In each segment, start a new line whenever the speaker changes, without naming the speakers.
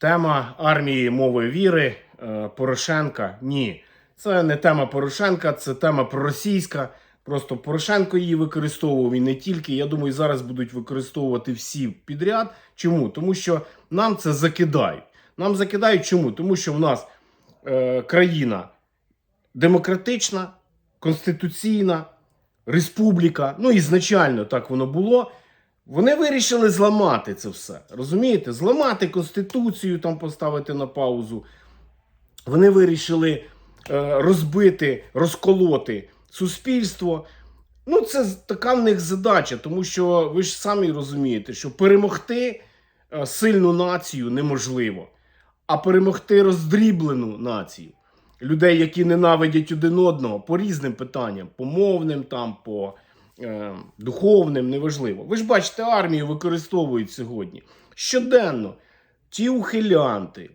Тема армії мови віри е, Порошенка. Ні, це не тема Порошенка, це тема проросійська. Просто Порошенко її використовував і не тільки. Я думаю, зараз будуть використовувати всі підряд. Чому? Тому що нам це закидають. Нам закидають чому? Тому що в нас е, країна демократична, конституційна, республіка. Ну, ізначально так воно було. Вони вирішили зламати це все. Розумієте? Зламати Конституцію, там поставити на паузу. Вони вирішили е, розбити, розколоти суспільство. Ну, це така в них задача, тому що ви ж самі розумієте, що перемогти е, сильну націю неможливо, а перемогти роздріблену націю. Людей, які ненавидять один одного по різним питанням, по мовним, там, по духовним, неважливо. Ви ж бачите, армію використовують сьогодні щоденно. Ті ухилянти,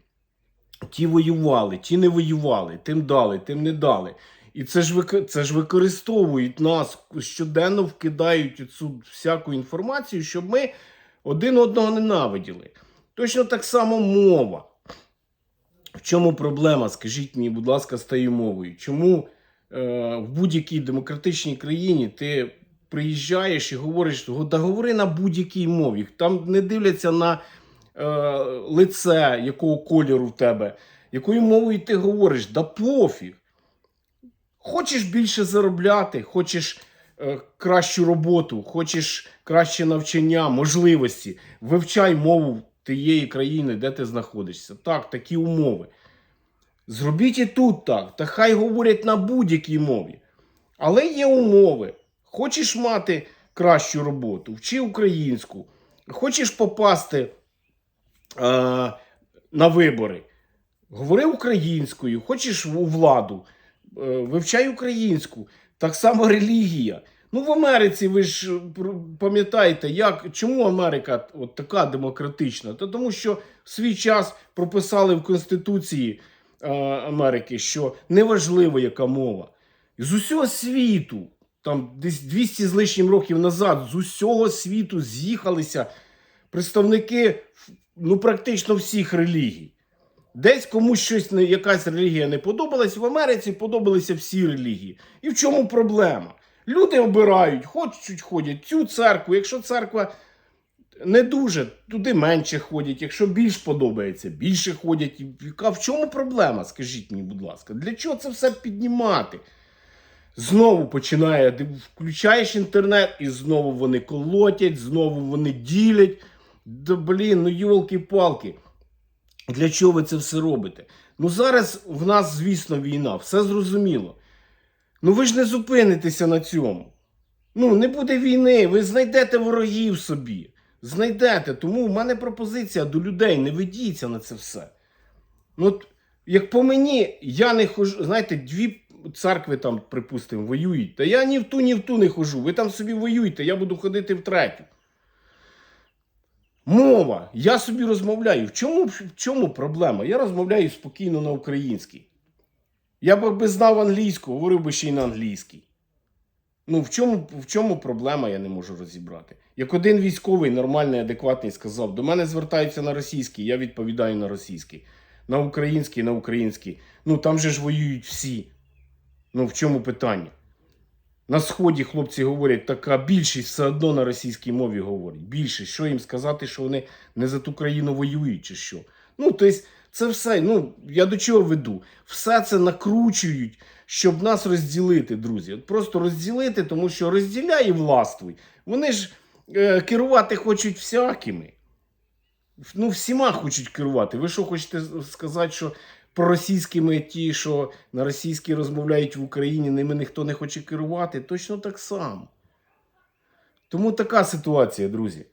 ті воювали, ті не воювали, тим дали, тим не дали. І це ж, це ж використовують нас, щоденно вкидають цю всяку інформацію, щоб ми один одного ненавиділи. Точно так само мова. В чому проблема? Скажіть мені, будь ласка, з тією мовою. Чому е, в будь-якій демократичній країні ти приїжджаєш і говориш, «Го- да говори на будь-якій мові. Там не дивляться на е, лице, якого кольору в тебе, якою мовою ти говориш, да пофіг. Хочеш більше заробляти, хочеш е, кращу роботу, хочеш краще навчання, можливості, вивчай мову тієї країни, де ти знаходишся. Так, такі умови. Зробіть і тут так, та хай говорять на будь-якій мові. Але є умови. Хочеш мати кращу роботу, вчи українську. Хочеш попасти е, на вибори, говори українською, хочеш у владу, е, вивчай українську. Так само релігія. Ну, в Америці ви ж е, пам'ятаєте, як, чому Америка от така демократична? Та тому що в свій час прописали в Конституції е, Америки, що неважливо, яка мова. З усього світу, там десь 200 з лишнім років назад, з усього світу з'їхалися представники ну, практично всіх релігій. Десь комусь щось якась релігія не подобалась, в Америці подобалися всі релігії. І в чому проблема? Люди обирають, хочуть ходять цю церкву. Якщо церква не дуже, туди менше ходять. Якщо більш подобається, більше ходять. А в чому проблема? Скажіть мені, будь ласка, для чого це все піднімати? Знову починає, включаєш інтернет, і знову вони колотять, знову вони ділять. Да блін, ну йолки-палки. Для чого ви це все робите? Ну зараз в нас, звісно, війна, все зрозуміло. Ну ви ж не зупинитеся на цьому. Ну, не буде війни, ви знайдете ворогів собі. Знайдете. Тому в мене пропозиція до людей: не ведіться на це все. Ну, як по мені, я не хожу. Знаєте, дві церкви там, припустимо, воюють. Та я ні в ту, ні в ту не хожу. Ви там собі воюйте, я буду ходити в третю. Мова. Я собі розмовляю. В чому, в чому проблема? Я розмовляю спокійно на українській. Я б якби знав англійську, говорив би ще й на англійській. Ну, в чому, в чому проблема, я не можу розібрати. Як один військовий, нормальний, адекватний, сказав, до мене звертаються на російський, я відповідаю на російський. На український, на український. Ну там же ж воюють всі. Ну в чому питання? На сході хлопці говорять, така більшість все одно на російській мові говорить. Більшість. Що їм сказати, що вони не за ту країну воюють, чи що? Ну, тобто, це все. Ну, я до чого веду? Все це накручують, щоб нас розділити, друзі. От просто розділити, тому що розділяй і властвуй. Вони ж е, керувати хочуть всякими. Ну, всіма хочуть керувати. Ви що хочете сказати, що проросійськими ті, що на російській розмовляють в Україні, ними ніхто не хоче керувати? Точно так само. Тому така ситуація, друзі.